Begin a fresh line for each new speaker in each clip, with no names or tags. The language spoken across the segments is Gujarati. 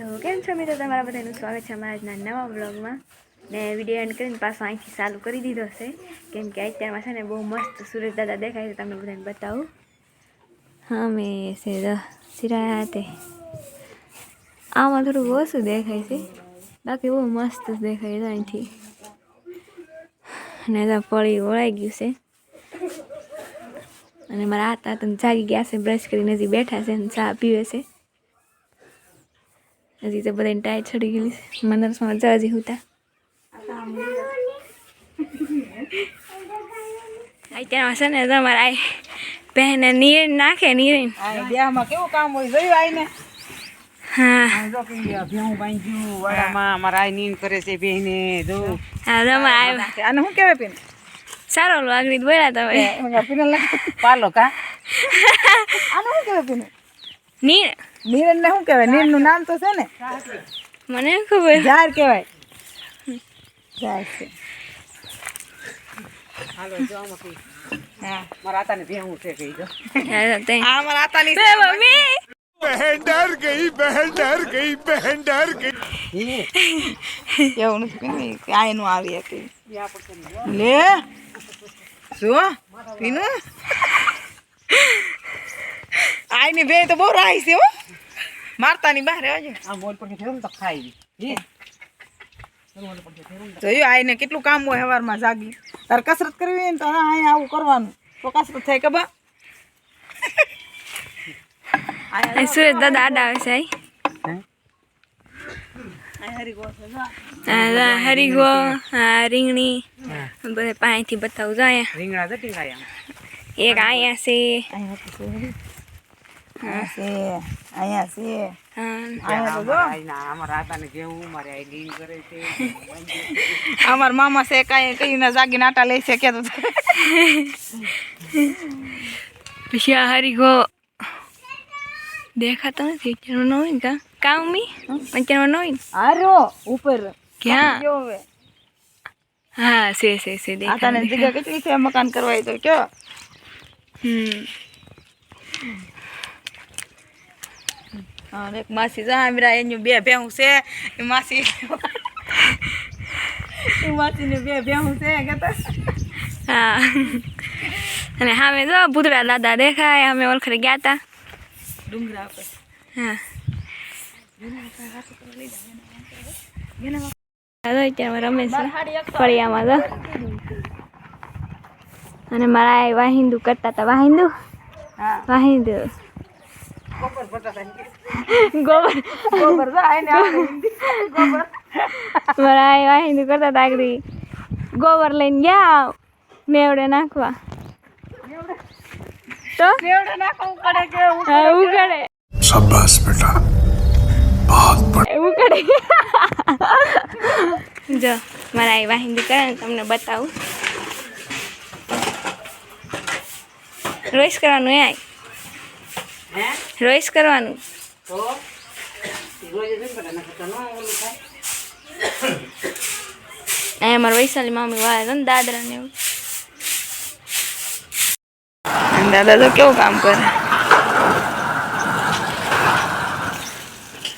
તો કેમ છો મિત્રો? તમારા બધાનું સ્વાગત છે અમારા આજના નવા બ્લોગમાં ને વીડિયો એન્ડ કરીને પાછો અહીંથી ચાલુ કરી દીધો છે. કેમ કે અત્યારમાં છે ને બહુ મસ્ત સુરેશ દાદા દેખાય છે, તમને બધાને બતાવું. હા, મેં છે સિરાયા તે આમાં થોડું ઓછું દેખાય છે. બાકી બહુ મસ્ત દેખાય છે અહીંથી. અને તો પળી ઓળાઈ ગયું છે. અને મારા હાથ હાથ જાગી ગયા છે બ્રશ કરીને હજી બેઠા છે અને ચા પીવે છે. હજી તો બધાને ટાઈ ચડી ગયેલી છે. મનરસમાં મજા હજી હુતા. અત્યારમાં છે ને તમારે આ બહેને નીર નાખે નીર
બ્યાહમાં કેવું કામ હોય જોયું આઈને
હા.
આ જો કે ભેહું બાંધ્યું વાડામાં અમારા આઈ નીન કરે છે બેને
હા તમારે આવ્યા
આને શું કહેવાય પીને
સારો આગળ બોલ્યા તમે
પાલો કા આને શું પીને
નીર.
નીરન ને શું કહેવાય? નીરનું નામ તો છે ને?
મને ખબર.
ઝાર કહેવાય. ઝાર છે. હાલો જો આમાં કોઈ. હા. આવી હતી. લે. શું? પીનું? આઈની બે તો બહુ રાઈ છે હો મારતાની બહાર આવજો આ મોલ પર ફેરું તો ખાઈ જોયું આઈને કેટલું કામ હોય સવારમાં જાગી તારે કસરત કરવી હોય ને તો અહીંયા આવું કરવાનું તો કસરત થાય કે બા
આ સુરેશ દાદા આડા આવે છે આઈ. હા, રા- હરીગો હા રીંગણી બધા પાસેથી બતાવું જો અહીંયા
રીંગણા જટી ખાયા
એક અહીંયા છે
અહીંયા છે.
હા.
તો જો.
અમારા
મામા છે કાંઈ કઈ ના જાગીને આટા લે છે કે તો
પછી આ હરીગો દેખાતો નથી અત્યારનો ન હોય ને કા? કામી મી અત્યારનો ન હોય ને?
ઉપર.
ક્યાં?
હવે.
હા છે છે છે દેખાય
જગ્યા કેટલી છે મકાન કરવાય તો કયો?
હમ.
હા એક માસી જા એની બે ભેહું છે. એ માસી એ માસીને બે ભેહું છે કેતા
હા. અને સામે જો ભૂતળા દાદા દેખાય અમે ઓળખરે ગયા હતા
ડુંગરા પર.
હા. અને મારા વાહિંદુ કરતા હતા વાહિંદુ? વાહિંદુ.
ગોબર
ગોબર. મારા હિન્દુ કરતા તાકડી ગોબર લઈને ગયા મેવડે નાખવા. તો?
મેવડે નાખવું પડે કે
ઉકળે શાબાશ
બેટા. ઉકળે. જો મારા આવ્યા હિન્દુ કરે તમને બતાવું. રોઈશ કરવાનું એ
આવી
રોઈસ કરવાનું
તો રોજ જ પડે નકર તો ન ઓલું થાય
અહીંયા મારા વૈશાલી મામી વાળા છે ને દાદરા ને એવું અને દાદા તો કેવું કામ કરે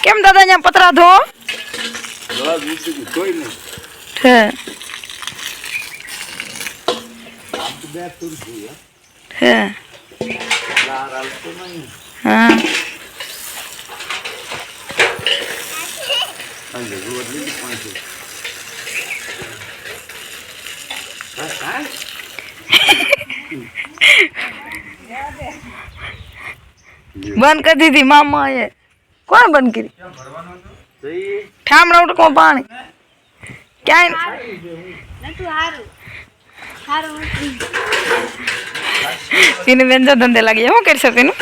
કેમ દાદા અહીંયા પતરા ધો
હે હે હા
બંધ કરી દીધી મામા એ કોણ બંધ કરી ઠામડા ઉઠ કોણ પાણી ક્યાંય તેને બેન જો ધંધે લાગી શું કરશે તેનું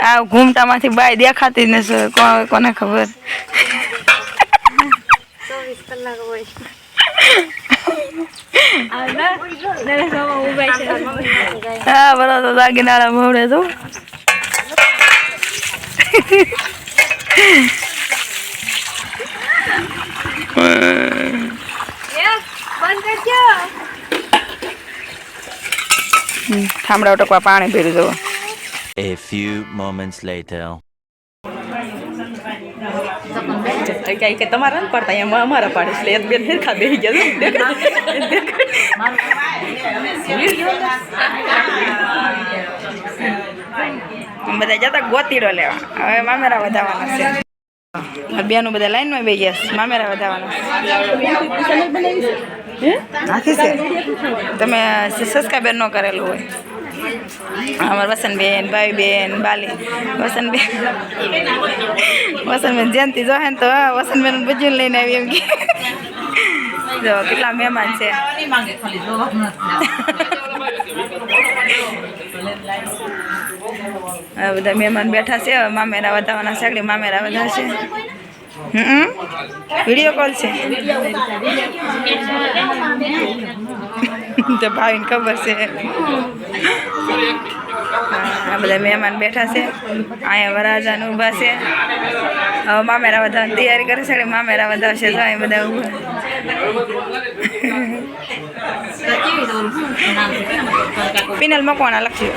આ ઘૂમટામાંથી બાય દેખાતી ને કોને ખબર? હા, બરાબર દાગીનાળા મોડે તો
બંધ કરજો
હમ, ઠામડા ટકવા પાણી ભેરું જવું.
A few moments later.
કઈ કે તમારા ને પડતા અહીંયા અમારા પાડે એટલે એક બેન ફેરખા બેસી ગયા બધા જતા ગોતીડો લેવા. હવે મામેરા વધાવાના છે. બેનું બધા લાઈનમાં બે ગયા મામેરા વધાવવાના નાખી છે? તમે સબસ્ક્રાઈબર ન કરેલું હોય. અમારા વસનબેન ભાઈબેન બાલી. વસનબેન વસનબેન જયંતિ જોહે ને તો વસનબેન બધું લઈને આવી એમ કે. જો કેટલા મહેમાન છે. આ બધા મહેમાન બેઠા છે. મામેરા વધાવવાના સગડી મામેરા બધા છે હમ વીડિયો કોલ છે. તો ભાવીને ખબર છે. આ બધા મહેમાન બેઠા છે. અહીંયા વરાજાને ઊભા છે. હવે મામેરા વધારવાની તૈયારી કરે છે. મામેરા વધાવશે તો અહીં બધા ઊભા. પિનલ મકવાણા લખ્યું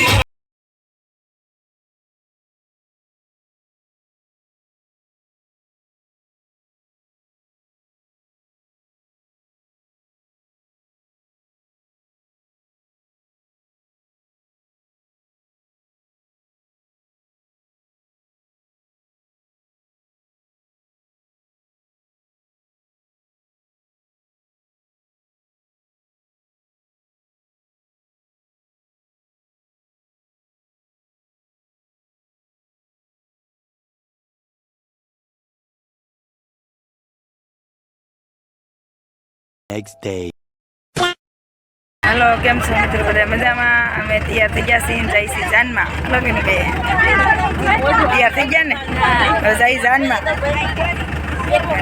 Next day.
હાલો કેમ છો મિત્રો બધા? મજામાં? અમે તૈયાર થઈ ગયા છીએ જઈ છીએ જાનમાં. હાલો બેન. બે તૈયાર થઈ ગયા ને? હવે જઈ જાનમાં.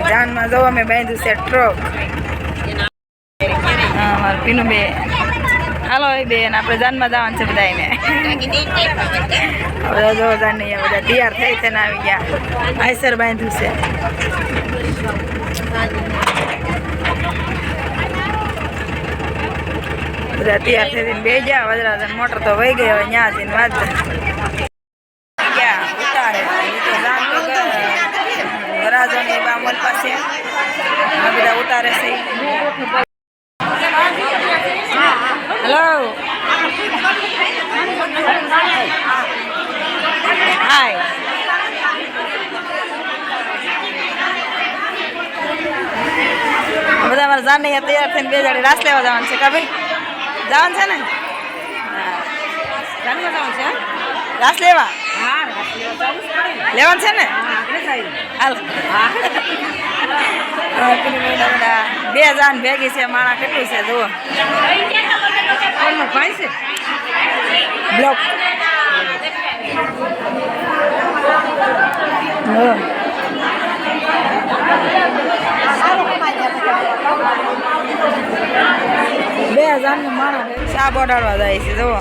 જાનમાં જવું અમે બાંધ્યું છે ટ્રોક. હા મારું પીનું બે હાલો એ બેન, આપણે જાનમાં જવાનું છે બધા એને બધા જો નહીં બધા તૈયાર થઈ થઈને આવી ગયા આયસર બાંધ્યું છે બધા તૈયાર થઈને બે ગયા વજરાજન મોટર તો વહી ગઈ હવે ત્યાં જઈને વાત ગયા ઉતારે તો જાન વરાજોની બામલ પાસે બધા ઉતારે છે હેલો હાય બધા મારા નહીં તૈયાર થઈને બે જાડી રાસ લેવા જવાનું છે કા ભાઈ? જવાનું છે ને. જવાનું છે રાસ લેવા? લેવાનું છે ને? હાલ. બે જાન ભેગી છે માણા કેટલું છે જુઓ. બ્લોક. હા. બે હજારનું માણસ ચા બોડાડવા જાય છે, જુઓ.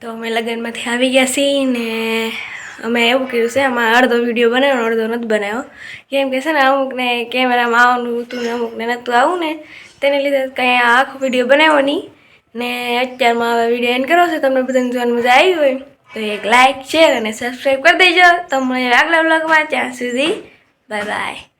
તો અમે લગ્નમાંથી આવી ગયા છીએ ને અમે એવું કર્યું છે, આમાં અડધો વીડિયો બનાવ્યો અડધો નથી બનાવ્યો. કેમ કે છે ને અમુકને કેમેરામાં આવવાનું હતું ને અમુકને નહોતું આવું ને, તેને લીધે કંઈ આખો વીડિયો બનાવ્યો નહીં. ને અત્યારમાં હવે વીડિયો એન્ડ કરો છો, તમને બધાને જોવાની મજા આવી હોય, તો એક લાઇક શેર અને સબસ્ક્રાઈબ કરી દેજો. તમને આગલા બ્લોગમાં ત્યાં સુધી બાય બાય